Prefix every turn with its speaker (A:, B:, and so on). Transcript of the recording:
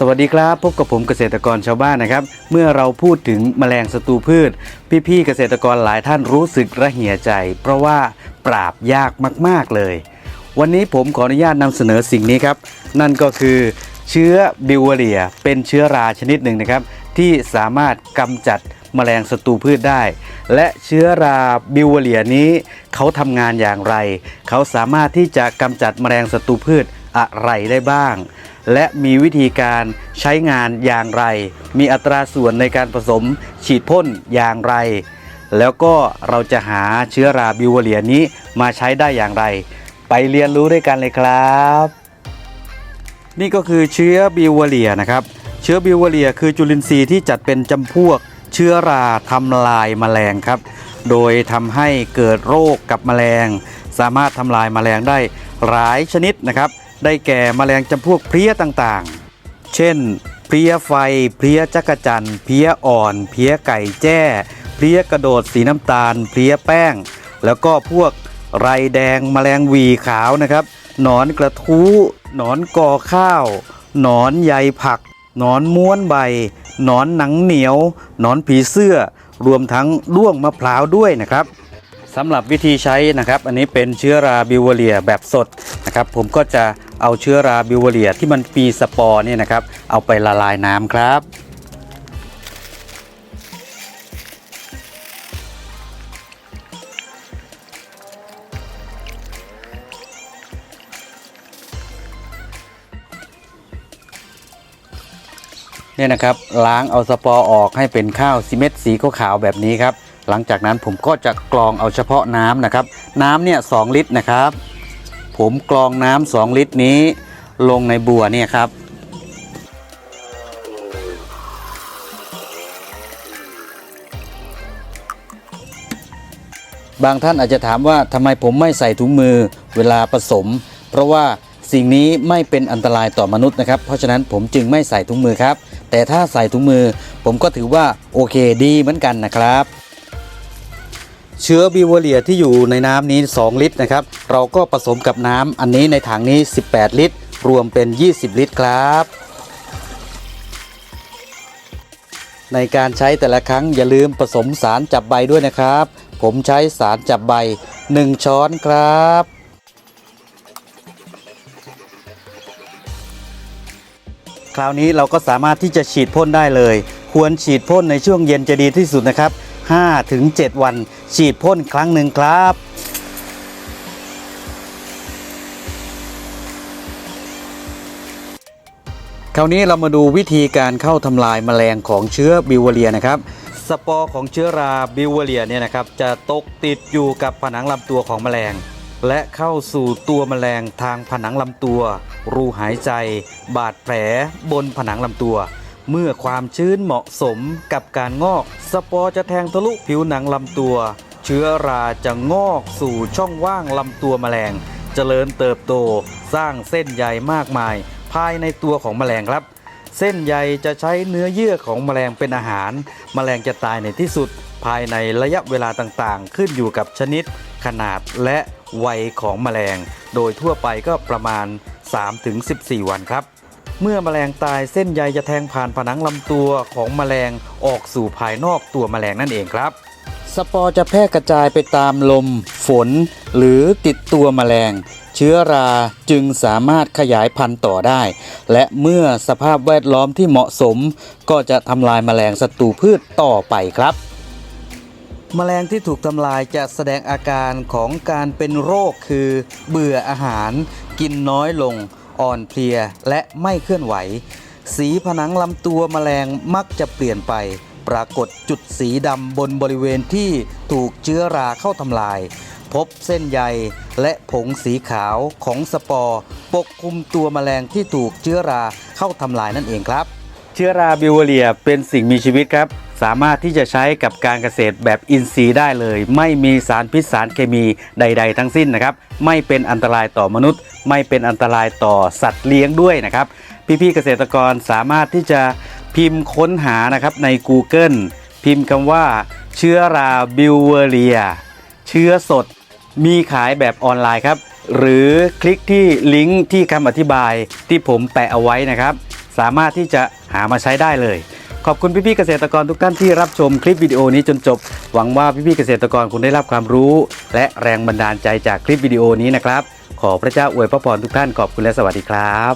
A: สวัสดีครับ พบกับผมเกษตรกรชาวบ้านนะครับ เมื่อเราพูดถึงแมลงศัตรูพืช พี่ๆเกษตรกรหลายท่านรู้สึกระเหี่ยใจ เพราะว่าปราบยากมากๆเลย วันนี้ผมขออนุญาตนำเสนอสิ่งนี้ครับ นั่นก็คือเชื้อบิวเวเรีย เป็นเชื้อราชนิดหนึ่งนะครับ ที่สามารถกำจัดแมลงศัตรูพืชได้ และเชื้อราบิวเวเรียนี้เขาทำงานอย่างไร เขาสามารถที่จะกำจัดแมลงศัตรูพืช อะไรได้บ้าง และมีวิธีการใช้งานอย่างไร มีอัตราส่วนในการผสมฉีดพ่นอย่างไร แล้วก็เราจะหาเชื้อราบิวเวเรียนี้มาใช้ได้อย่างไร ไปเรียนรู้ด้วยกันเลยครับ นี่ก็คือเชื้อบิวเวเรียนะครับ เชื้อบิวเวเรียคือจุลินทรีย์ที่จัดเป็นจำพวกเชื้อราทำลายแมลงครับ โดยทำให้เกิดโรคกับแมลง สามารถทำลายแมลงได้หลายชนิดนะครับ ได้แก่แมลงจำพวกเพลี้ยต่างๆ เช่น เพลี้ยไฟ เพลี้ยจักรจันเพลี้ยอ่อน เพลี้ยไก่แจ้ เพลี้ยกระโดดสีน้ำตาล เพลี้ยแป้ง แล้วก็พวกไรแดงแมลงวีขาวนะครับ หนอนกระทู้ หนอนกอข้าว หนอนใยผัก หนอนม้วนใบ หนอนหนังเหนียว หนอนผีเสื้อ รวมทั้งด้วงมะพร้าวด้วยนะครับสำหรับวิธีใช้นะครับ อันนี้เป็นเชื้อราบิวเวเรียแบบสดนะครับ ผมก็จะ เอาเชื้อราบิวเวเรียที่มันปีสปอร์เนี่ยนะครับ เอาไปละลายน้ำครับเนี่ยนะครับล้างเอาสปอร์ออกให้เป็นข้าวซีเม็ดสีขาวๆแบบนี้ครับ หลังจากนั้นผมก็จะกรองเอาเฉพาะน้ำนะครับ น้ำเนี่ยสลิตรนะครับ ผมกรองน้ำสองลิตรนี้ ลงในบัวเนี่ยครับ บางท่านอาจจะถามว่าทำไมผมไม่ใส่ถุงมือเวลาผสม เพราะว่าสิ่งนี้ไม่เป็นอันตรายต่อมนุษย์นะครับ เพราะฉะนั้นผมจึงไม่ใส่ถุงมือครับ แต่ถ้าใส่ถุงมือ ผมก็ถือว่าโอเคดีเหมือนกันนะครับ เชื้อบิวเวเรียที่อยู่ในน้ำนี้ 2 ลิตรนะครับ เราก็ผสมกับน้ำอันนี้ในถังนี้ 18 ลิตร รวมเป็น 20 ลิตรครับ ในการใช้แต่ละครั้งอย่าลืมผสมสารจับใบด้วยนะครับ ผมใช้สารจับใบ 1 ช้อนครับคราวนี้เราก็สามารถที่จะฉีดพ่นได้เลย ควรฉีดพ่นในช่วงเย็นจะดีที่สุดนะครับ 5ถึง7วัน ฉีดพ่นครั้งหนึ่งครับคราวนี้เรามาดูวิธีการเข้าทำลายแมลงของเชื้อบิวเวเรียนะครับ สปอร์ของเชื้อราบิวเวเรียเนี่ยนะครับ จะตกติดอยู่กับผนังลำตัวของแมลง และเข้าสู่ตัวแมลงทางผนังลำตัว รูหายใจ บาดแผลบนผนังลำตัว เมื่อความชื้นเหมาะสมกับการงอกสปอร์จะแทงทะลุผิวหนังลำตัว เชื้อราจะงอกสู่ช่องว่างลำตัวแมลง เจริญเติบโต สร้างเส้นใยมากมาย ภายในตัวของแมลงครับ เส้นใยจะใช้เนื้อเยื่อของแมลงเป็นอาหาร แมลงจะตายในที่สุด ภายในระยะเวลาต่างๆ ขึ้นอยู่กับชนิด ขนาดและวัยของแมลง โดยทั่วไปก็ประมาณ 3-14 วันครับ เมื่อแมลงตายเส้นใยจะแทงผ่านผนังลำตัวของแมลงออกสู่ภายนอกตัวแมลงนั่นเองครับ สปอร์จะแพร่กระจายไปตามลม ฝน หรือติดตัวแมลง เชื้อราจึงสามารถขยายพันธุ์ต่อได้ และเมื่อสภาพแวดล้อมที่เหมาะสม ก็จะทำลายแมลงศัตรูพืชต่อไปครับแมลงที่ถูกทำลายจะแสดงอาการของการเป็นโรคคือ เบื่ออาหาร กินน้อยลง อ่อนเพลียและไม่เคลื่อนไหว สีผนังลำตัวแมลงมักจะเปลี่ยนไป ปรากฏจุดสีดำบนบริเวณที่ถูกเชื้อราเข้าทำลาย พบเส้นใยและผงสีขาวของสปอร์ ปกคลุมตัวแมลงที่ถูกเชื้อราเข้าทำลายนั่นเองครับ เชื้อราบิวเวอรียเป็นสิ่งมีชีวิตครับ สามารถที่จะใช้กับการเกษตรแบบอินทรีย์ได้เลย ไม่มีสารพิษสารเคมีใด ๆ ทั้งสิ้นนะครับ ไม่เป็นอันตรายต่อมนุษย์ ไม่เป็นอันตรายต่อสัตว์เลี้ยงด้วยนะครับ พี่ๆเกษตรกรสามารถที่จะพิมพ์ค้นหานะครับใน Google พิมพ์คำว่า เชื้อราบิวเวอเรีย เชื้อสด มีขายแบบออนไลน์ครับ หรือคลิกที่ลิงก์ที่คำอธิบายที่ผมแปะเอาไว้นะครับ สามารถที่จะหามาใช้ได้เลย ขอบคุณพี่ๆเกษตรกรทุกท่านที่รับชมคลิปวิดีโอนี้จนจบ หวังว่าพี่ๆเกษตรกรคงได้รับความรู้ และแรงบันดาลใจจากคลิปวิดีโอนี้นะครับ ขอพระเจ้าอวยพระพรทุกท่านขอบคุณและสวัสดีครับ